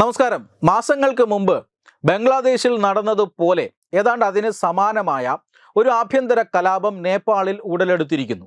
നമസ്കാരം. മാസങ്ങൾക്ക് മുമ്പ് ബംഗ്ലാദേശിൽ നടന്നതുപോലെ ഏതാണ്ട് അതിന് സമാനമായ ഒരു ആഭ്യന്തര കലാപം നേപ്പാളിൽ ഉടലെടുത്തിരിക്കുന്നു.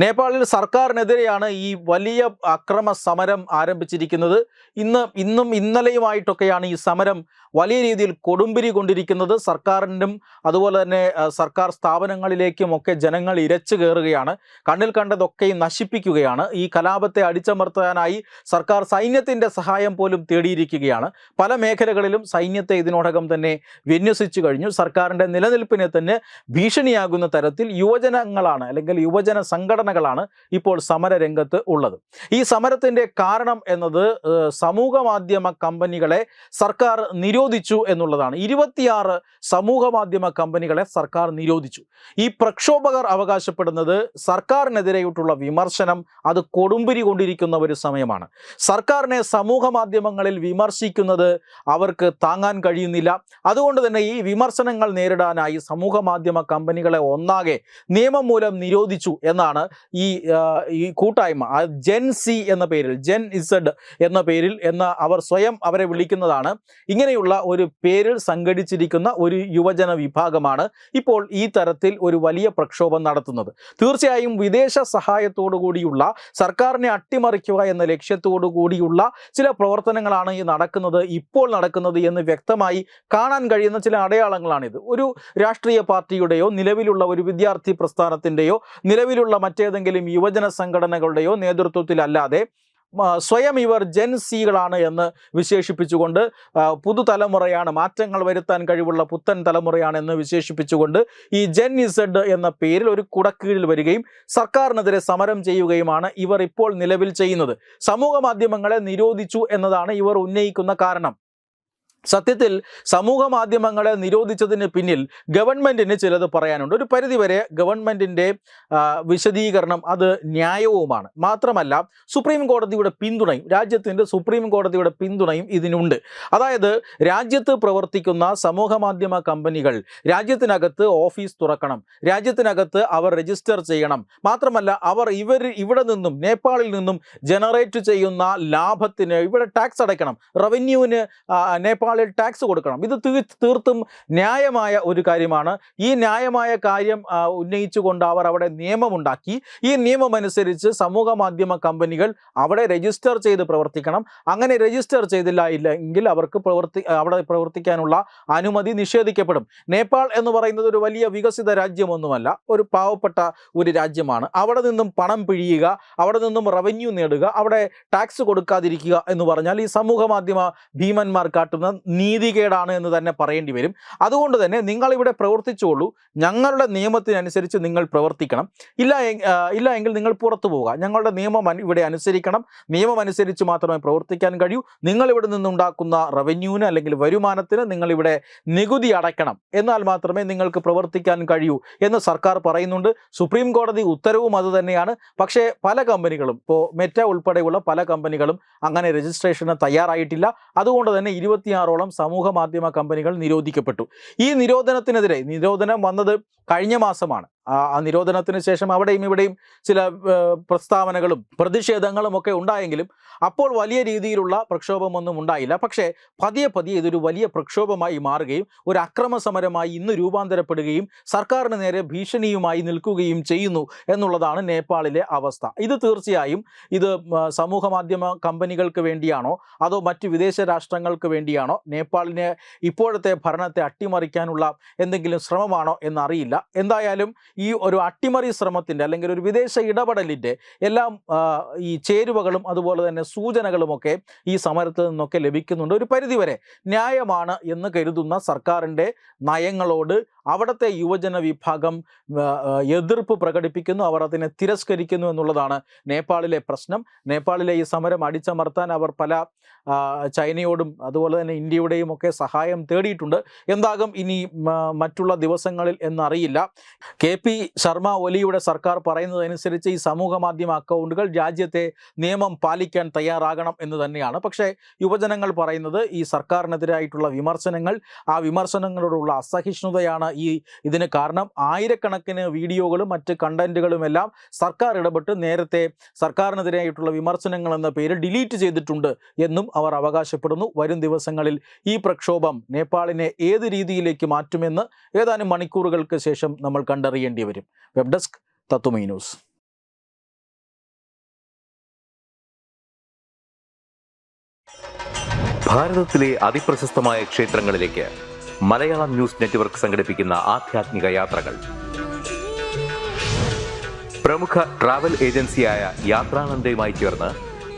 നേപ്പാളിൽ സർക്കാരിനെതിരെയാണ് ഈ വലിയ അക്രമ സമരം ആരംഭിച്ചിരിക്കുന്നത്. ഇന്ന് ഇന്നും ഇന്നലെയുമായിട്ടൊക്കെയാണ് ഈ സമരം വലിയ രീതിയിൽ കൊടുമ്പിരി കൊണ്ടിരിക്കുന്നത്. സർക്കാരിനും അതുപോലെ തന്നെ സർക്കാർ സ്ഥാപനങ്ങളിലേക്കും ഒക്കെ ജനങ്ങൾ ഇരച്ചു കയറുകയാണ്. കണ്ണിൽ കണ്ടതൊക്കെയും നശിപ്പിക്കുകയാണ്. ഈ കലാപത്തെ അടിച്ചമർത്താനായി സർക്കാർ സൈന്യത്തിന്റെ സഹായം പോലും തേടിയിരിക്കുകയാണ്. പല മേഖലകളിലും സൈന്യത്തെ ഇതിനോടകം തന്നെ വിന്യസിച്ചു കഴിഞ്ഞു. സർക്കാരിന്റെ നിലനിൽപ്പിനെ തന്നെ ഭീഷണിയാകുന്ന തരത്തിൽ യുവജനങ്ങളാണ് അല്ലെങ്കിൽ യുവജന സംഘടനകളാണ് ഇപ്പോൾ സമരരംഗത്ത് ഉള്ളത്. ഈ സമരത്തിന്റെ കാരണം എന്നത് സമൂഹ മാധ്യമ കമ്പനികളെ സർക്കാർ നിരോധിച്ചു എന്നുള്ളതാണ്. ഇരുപത്തിയാറ് സമൂഹ മാധ്യമ കമ്പനികളെ സർക്കാർ നിരോധിച്ചു. ഈ പ്രക്ഷോഭകർ അവകാശപ്പെടുന്നത് സർക്കാരിനെതിരെയിട്ടുള്ള വിമർശനം അത് കൊടുമ്പിരി കൊണ്ടിരിക്കുന്ന ഒരു സമയമാണ്. സർക്കാരിനെ സമൂഹ മാധ്യമങ്ങളിൽ വിമർശിക്കുന്നത് അവർക്ക് താങ്ങാൻ കഴിയുന്നില്ല. അതുകൊണ്ട് തന്നെ ഈ വിമർശനങ്ങൾ നേരിടാനായി സമൂഹ മാധ്യമ കമ്പനികളെ ഒന്നാകെ നിയമം മൂലം നിരോധിച്ചു എന്നാണ് ഈ ഈ കൂട്ടായ്മ. ജെൻ സി എന്ന പേരിൽ ജെൻ ഇസഡ് എന്ന പേരിൽ എന്ന അവർ സ്വയം അവരെ വിളിക്കുന്നതാണ്. ഇങ്ങനെയുള്ള ഒരു പേരിൽ സംഘടിച്ചിരിക്കുന്ന ഒരു യുവജന വിഭാഗമാണ് ഇപ്പോൾ ഈ തരത്തിൽ ഒരു വലിയ പ്രക്ഷോഭം നടത്തുന്നത്. തീർച്ചയായും വിദേശ സഹായത്തോടു കൂടിയുള്ള സർക്കാരിനെ അട്ടിമറിക്കുക എന്ന ലക്ഷ്യത്തോടു കൂടിയുള്ള ചില പ്രവർത്തനങ്ങളാണ് ഈ നടക്കുന്നത് ഇപ്പോൾ നടക്കുന്നത് എന്ന് വ്യക്തമായി കാണാൻ കഴിയുന്ന ചില അടയാളങ്ങളാണിത്. ഒരു രാഷ്ട്രീയ പാർട്ടിയുടെയോ നിലവിലുള്ള ഒരു വിദ്യാർത്ഥി പ്രസ്ഥാനത്തിന്റെയോ നിലവിലുള്ള മറ്റേതെങ്കിലും യുവജന സംഘടനകളുടെയോ നേതൃത്വത്തിലല്ലാതെ സ്വയം ഇവർ ജെൻ സികളാണ് എന്ന് വിശേഷിപ്പിച്ചുകൊണ്ട് പുതുതലമുറയാണ് മാറ്റങ്ങൾ വരുത്താൻ കഴിവുള്ള പുത്തൻ തലമുറയാണ് എന്ന് വിശേഷിപ്പിച്ചുകൊണ്ട് ഈ ജെൻ ഇസഡ് എന്ന പേരിൽ ഒരു കുടക്കീഴിൽ വരികയും സർക്കാരിനെതിരെ സമരം ചെയ്യുകയുമാണ് ഇവർ ഇപ്പോൾ നിലവിൽ ചെയ്യുന്നത്. സമൂഹ മാധ്യമങ്ങളെ നിരോധിച്ചു എന്നതാണ് ഇവർ ഉന്നയിക്കുന്ന കാരണം. സത്യത്തിൽ സമൂഹ മാധ്യമങ്ങളെ നിരോധിച്ചതിന് പിന്നിൽ ഗവൺമെന്റിന് ചിലത് പറയാനുണ്ട്. ഒരു പരിധിവരെ ഗവൺമെന്റിന്റെ വിശദീകരണം അത് ന്യായവുമാണ്. മാത്രമല്ല സുപ്രീം കോടതിയുടെ പിന്തുണയും രാജ്യത്തിന്റെ സുപ്രീം കോടതിയുടെ പിന്തുണയും ഇതിനുണ്ട്. അതായത് രാജ്യത്ത് പ്രവർത്തിക്കുന്ന സമൂഹ മാധ്യമ കമ്പനികൾ രാജ്യത്തിനകത്ത് ഓഫീസ് തുറക്കണം രാജ്യത്തിനകത്ത് അവർ രജിസ്റ്റർ ചെയ്യണം. മാത്രമല്ല അവർ ഇവർ ഇവിടെ നിന്നും നേപ്പാളിൽ നിന്നും ജനറേറ്റ് ചെയ്യുന്ന ലാഭത്തിന് ഇവിടെ ടാക്സ് അടയ്ക്കണം. റവന്യൂവിന് ആ, നേപ്പാളിൽ ടാക്സ് കൊടുക്കണം. ഇത് തീർത്തും ന്യായമായ ഒരു കാര്യമാണ്. ഈ ന്യായമായ കാര്യം ഉന്നയിച്ചുകൊണ്ട് അവർ അവിടെ നിയമമുണ്ടാക്കി. ഈ നിയമമനുസരിച്ച് സമൂഹ മാധ്യമ കമ്പനികൾ അവിടെ രജിസ്റ്റർ ചെയ്ത് പ്രവർത്തിക്കണം. അങ്ങനെ രജിസ്റ്റർ ചെയ്തില്ല അവർക്ക് പ്രവർത്തി അവിടെ പ്രവർത്തിക്കാനുള്ള അനുമതി നിഷേധിക്കപ്പെടും. നേപ്പാൾ എന്ന് പറയുന്നത് ഒരു വലിയ വികസിത രാജ്യമൊന്നുമല്ല. ഒരു പാവപ്പെട്ട ഒരു രാജ്യമാണ്. അവിടെ നിന്നും പണം പിഴിയുക അവിടെ നിന്നും റവന്യൂ നേടുക അവിടെ ടാക്സ് കൊടുക്കാതിരിക്കുക എന്ന് പറഞ്ഞാൽ ഈ സമൂഹ മാധ്യമ ഭീമന്മാർ കാട്ടുന്ന നീതികേടാണ് എന്ന് തന്നെ പറയേണ്ടി വരും. അതുകൊണ്ട് തന്നെ നിങ്ങളിവിടെ പ്രവർത്തിച്ചോളൂ. ഞങ്ങളുടെ നിയമത്തിനനുസരിച്ച് നിങ്ങൾ പ്രവർത്തിക്കണം. ഇല്ല ഇല്ല എങ്കിൽ നിങ്ങൾ പുറത്തു പോവുക ഞങ്ങളുടെ നിയമം ഇവിടെ അനുസരിക്കണം. നിയമം അനുസരിച്ച് മാത്രമേ പ്രവർത്തിക്കാൻ കഴിയൂ. നിങ്ങളിവിടെ നിന്നുണ്ടാക്കുന്ന റവന്യൂവിന് അല്ലെങ്കിൽ വരുമാനത്തിന് നിങ്ങളിവിടെ നികുതി അടയ്ക്കണം. എന്നാൽ മാത്രമേ നിങ്ങൾക്ക് പ്രവർത്തിക്കാൻ കഴിയൂ എന്ന് സർക്കാർ പറയുന്നുണ്ട്. സുപ്രീം കോടതി ഉത്തരവും അത് തന്നെയാണ്. പക്ഷേ പല കമ്പനികളും ഇപ്പോൾ മെറ്റ ഉൾപ്പെടെയുള്ള പല കമ്പനികളും അങ്ങനെ രജിസ്ട്രേഷന് തയ്യാറായിട്ടില്ല. അതുകൊണ്ട് തന്നെ ഇരുപത്തിയാറോളം സമൂഹ മാധ്യമ കമ്പനികൾ നിരോധിക്കപ്പെട്ടു. ഈ നിരോധനത്തിനെതിരെ നിരോധനം വന്നത് കഴിഞ്ഞ മാസമാണ്. ആ നിരോധനത്തിന് ശേഷം അവിടെയും ഇവിടെയും ചില പ്രസ്താവനകളും പ്രതിഷേധങ്ങളും ഒക്കെ ഉണ്ടായെങ്കിലും അപ്പോൾ വലിയ രീതിയിലുള്ള പ്രക്ഷോഭമൊന്നും ഉണ്ടായില്ല. പക്ഷേ പതിയെ പതിയെ ഇതൊരു വലിയ പ്രക്ഷോഭമായി മാറുകയും ഒരു അക്രമ സമരമായി ഇന്ന് രൂപാന്തരപ്പെടുകയും സർക്കാരിന് നേരെ ഭീഷണിയുമായി നിൽക്കുകയും ചെയ്യുന്നു എന്നുള്ളതാണ് നേപ്പാളിലെ അവസ്ഥ. ഇത് തീർച്ചയായും ഇത് സമൂഹ മാധ്യമ കമ്പനികൾക്ക് വേണ്ടിയാണോ അതോ മറ്റ് വിദേശ രാഷ്ട്രങ്ങൾക്ക് വേണ്ടിയാണോ നേപ്പാളിനെ ഇപ്പോഴത്തെ ഭരണത്തെ അട്ടിമറിക്കാനുള്ള എന്തെങ്കിലും ശ്രമമാണോ എന്നറിയില്ല. എന്തായാലും ഈ ഒരു അട്ടിമറി ശ്രമത്തിന്റെ അല്ലെങ്കിൽ ഒരു വിദേശ ഇടപെടലിന്റെ എല്ലാം ഈ ചേരുവകളും അതുപോലെ തന്നെ സൂചനകളുമൊക്കെ ഈ സമരത്തിൽ നിന്നൊക്കെ ലഭിക്കുന്നുണ്ട്. ഒരു പരിധിവരെ ന്യായമാണ് എന്ന് കരുതുന്ന സർക്കാരിന്റെ നയങ്ങളോട് അവിടുത്തെ യുവജന വിഭാഗം എതിർപ്പ് പ്രകടിപ്പിക്കുന്നു. അവർ അതിനെ തിരസ്കരിക്കുന്നു എന്നുള്ളതാണ് നേപ്പാളിലെ പ്രശ്നം. നേപ്പാളിലെ ഈ സമരം അടിച്ചമർത്താൻ അവർ പല ചൈനയോടും അതുപോലെ തന്നെ ഇന്ത്യയുടെയും ഒക്കെ സഹായം തേടിയിട്ടുണ്ട്. എന്താകും ഇനി മറ്റുള്ള ദിവസങ്ങളിൽ എന്നറിയില്ല. കെ പി ശർമ്മ ഒലിയുടെ സർക്കാർ പറയുന്നതനുസരിച്ച് ഈ സമൂഹ മാധ്യമ അക്കൗണ്ടുകൾ രാജ്യത്തെ നിയമം പാലിക്കാൻ തയ്യാറാകണം എന്ന് തന്നെയാണ്. പക്ഷേ യുവജനങ്ങൾ പറയുന്നത് ഈ സർക്കാരിനെതിരായിട്ടുള്ള വിമർശനങ്ങൾ ആ വിമർശനങ്ങളോടുള്ള അസഹിഷ്ണുതയാണ് ഈ ഇതിന് കാരണം. ആയിരക്കണക്കിന് വീഡിയോകളും മറ്റ് കണ്ടന്റുകളും എല്ലാം സർക്കാർ ഇടപെട്ട് നേരത്തെ സർക്കാരിനെതിരായിട്ടുള്ള വിമർശനങ്ങൾ എന്ന പേര് ഡിലീറ്റ് ചെയ്തിട്ടുണ്ട് എന്നും അവർ അവകാശപ്പെടുന്നു. വരും ദിവസങ്ങളിൽ ഈ പ്രക്ഷോഭം നേപ്പാളിനെ ഏത് രീതിയിലേക്ക് മാറ്റുമെന്ന് ഏതാനും മണിക്കൂറുകൾക്ക് ശേഷം നമ്മൾ കണ്ടറിയേണ്ടി വരും. വെബ് ഡെസ്ക് തത്തുമൈ ന്യൂസ്. ഭാരതത്തിലെ അതിപ്രശസ്തമായ ക്ഷേത്രങ്ങളിലേക്ക് മലയാളം ന്യൂസ് നെറ്റ്വർക്ക് യാത്രകൾ. പ്രമുഖ ട്രാവൽ ഏജൻസിയായ ചേർന്ന്